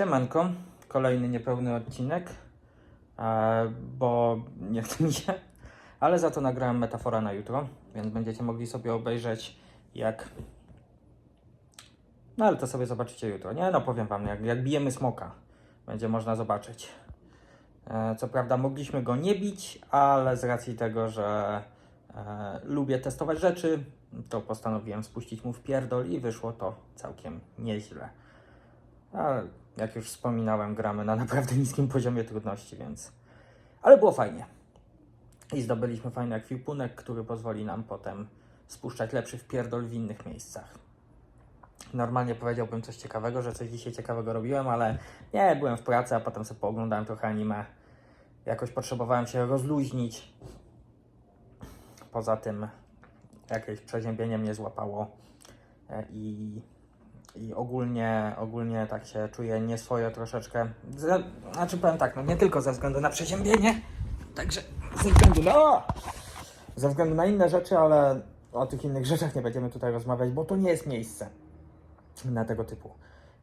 Siemanko, kolejny niepełny odcinek, e, bo nie chce mi się, ale za to nagrałem metafora na jutro, więc będziecie mogli sobie obejrzeć jak... No ale to sobie zobaczycie jutro, nie? No powiem wam, jak, jak bijemy smoka, będzie można zobaczyć. E, Co prawda mogliśmy go nie bić, ale z racji tego, że e, lubię testować rzeczy, to postanowiłem spuścić mu w pierdol i wyszło to całkiem nieźle. Ale jak już wspominałem, gramy na naprawdę niskim poziomie trudności, więc. Ale było fajnie. I zdobyliśmy fajny ekwipunek, który pozwoli nam potem spuszczać lepszy wpierdol w innych miejscach. Normalnie powiedziałbym coś ciekawego, że coś dzisiaj ciekawego robiłem, ale nie, byłem w pracy, a potem sobie pooglądałem trochę anime. Jakoś potrzebowałem się rozluźnić. Poza tym jakieś przeziębienie mnie złapało e, i i ogólnie, ogólnie tak się czuję nieswojo troszeczkę. Ze, znaczy powiem tak, no nie tylko ze względu na przeziębienie, także ze względu na... Ze względu na inne rzeczy, ale o tych innych rzeczach nie będziemy tutaj rozmawiać, bo to nie jest miejsce na tego typu.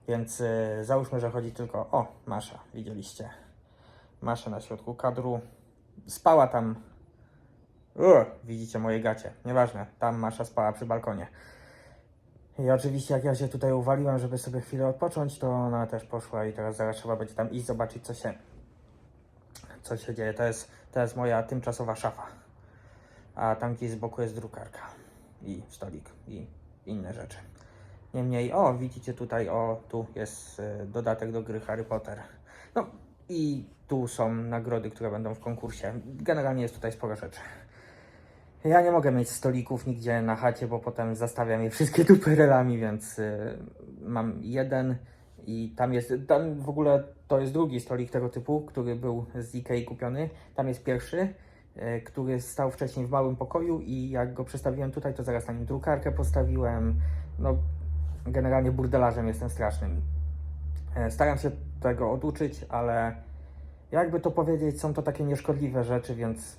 Więc y, załóżmy, że chodzi tylko o Masza, widzieliście. Masza na środku kadru. Spała tam... Widzicie moje gacie, nieważne, tam Masza spała przy balkonie. I oczywiście jak ja się tutaj uwaliłem, żeby sobie chwilę odpocząć, to ona też poszła i teraz zaraz trzeba będzie tam iść zobaczyć, co się, co się dzieje. To jest, to jest moja tymczasowa szafa. A tam gdzieś z boku jest drukarka i stolik i inne rzeczy. Niemniej, o, widzicie tutaj, o, tu jest y, dodatek do gry Harry Potter. No i tu są nagrody, które będą w konkursie. Generalnie jest tutaj sporo rzeczy. Ja nie mogę mieć stolików nigdzie na chacie, bo potem zastawiam je wszystkie duperelami, więc y, mam jeden i tam jest, tam w ogóle to jest drugi stolik tego typu, który był z Ikei kupiony. Tam jest pierwszy, y, który stał wcześniej w małym pokoju i jak go przestawiłem tutaj, to zaraz na nim drukarkę postawiłem. No, generalnie burdelarzem jestem strasznym. E, Staram się tego oduczyć, ale jakby to powiedzieć, są to takie nieszkodliwe rzeczy, więc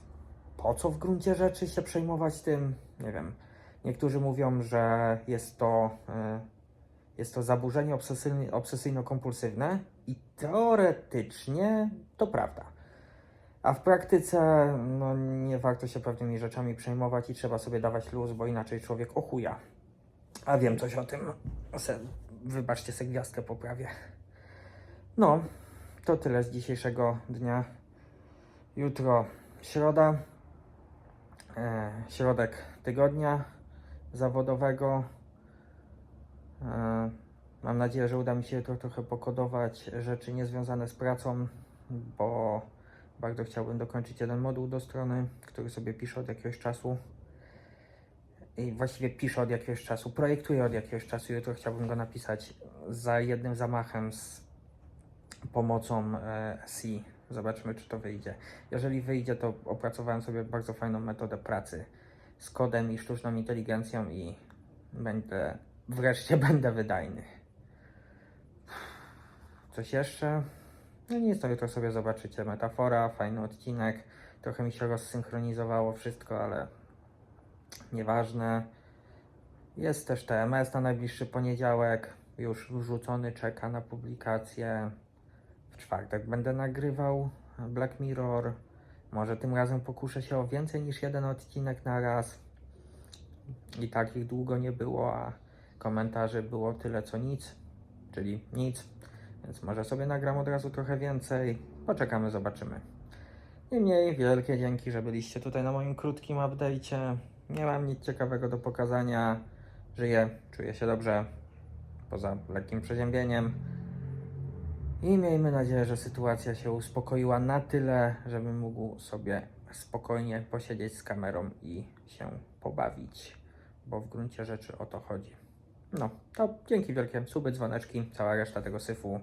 po co w gruncie rzeczy się przejmować tym? Nie wiem. Niektórzy mówią, że jest to, e, jest to zaburzenie obsesyjno-kompulsywne i teoretycznie to prawda. A w praktyce no, nie warto się pewnymi rzeczami przejmować i trzeba sobie dawać luz, bo inaczej człowiek ochuja. A wiem coś o tym. Se, wybaczcie, se gwiazdkę poprawię. No, to tyle z dzisiejszego dnia. Jutro środa, środek tygodnia zawodowego. E, mam nadzieję, że uda mi się jutro trochę pokodować rzeczy niezwiązane z pracą, bo bardzo chciałbym dokończyć jeden moduł do strony, który sobie piszę od jakiegoś czasu. I właściwie piszę od jakiegoś czasu, projektuję od jakiegoś czasu. Jutro chciałbym go napisać za jednym zamachem z pomocą e, C. Zobaczmy, czy to wyjdzie. Jeżeli wyjdzie, to opracowałem sobie bardzo fajną metodę pracy z kodem i sztuczną inteligencją i będę, wreszcie będę wydajny. Coś jeszcze? No nic, to jutro sobie zobaczycie. Metafora, fajny odcinek. Trochę mi się rozsynchronizowało wszystko, ale nieważne. Jest też TMS na najbliższy poniedziałek. Już wrzucony, czeka na publikację. W czwartek będę nagrywał Black Mirror. Może tym razem pokuszę się o więcej niż jeden odcinek na raz. I tak ich długo nie było, a komentarzy było tyle co nic, czyli nic. Więc może sobie nagram od razu trochę więcej. Poczekamy, zobaczymy. Niemniej, wielkie dzięki, że byliście tutaj na moim krótkim update'cie. Nie mam nic ciekawego do pokazania. Żyję, czuję się dobrze, poza lekkim przeziębieniem. I miejmy nadzieję, że sytuacja się uspokoiła na tyle, żebym mógł sobie spokojnie posiedzieć z kamerą i się pobawić, bo w gruncie rzeczy o to chodzi. No, to dzięki wielkie, suby, dzwoneczki, cała reszta tego syfu.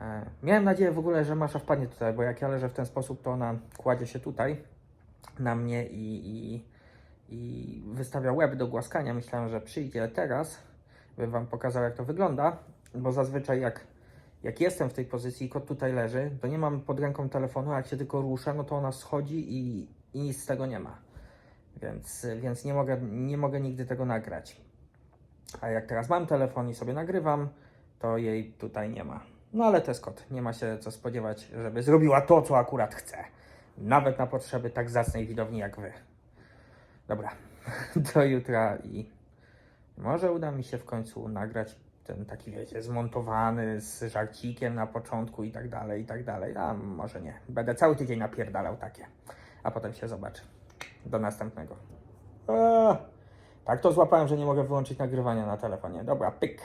E, miałem nadzieję w ogóle, że Masza wpadnie tutaj, bo jak ja leżę w ten sposób, to ona kładzie się tutaj na mnie i, i, i wystawia łeb do głaskania. Myślałem, że przyjdzie teraz, bym Wam pokazał, jak to wygląda, bo zazwyczaj jak jak jestem w tej pozycji i kot tutaj leży, to nie mam pod ręką telefonu, a jak się tylko rusza, no to ona schodzi i, i nic z tego nie ma. Więc, więc nie, mogę, nie mogę nigdy tego nagrać. A jak teraz mam telefon i sobie nagrywam, to jej tutaj nie ma. No ale to jest kot. Nie ma się co spodziewać, żeby zrobiła to, co akurat chce. Nawet na potrzeby tak zacnej widowni jak wy. Dobra, do jutra i może uda mi się w końcu nagrać ten taki, wiecie, zmontowany z żarcikiem na początku i tak dalej, i tak dalej. A może nie. Będę cały tydzień napierdalał takie. A potem się zobaczy. Do następnego. Eee, tak to złapałem, że nie mogę wyłączyć nagrywania na telefonie. Dobra, pyk.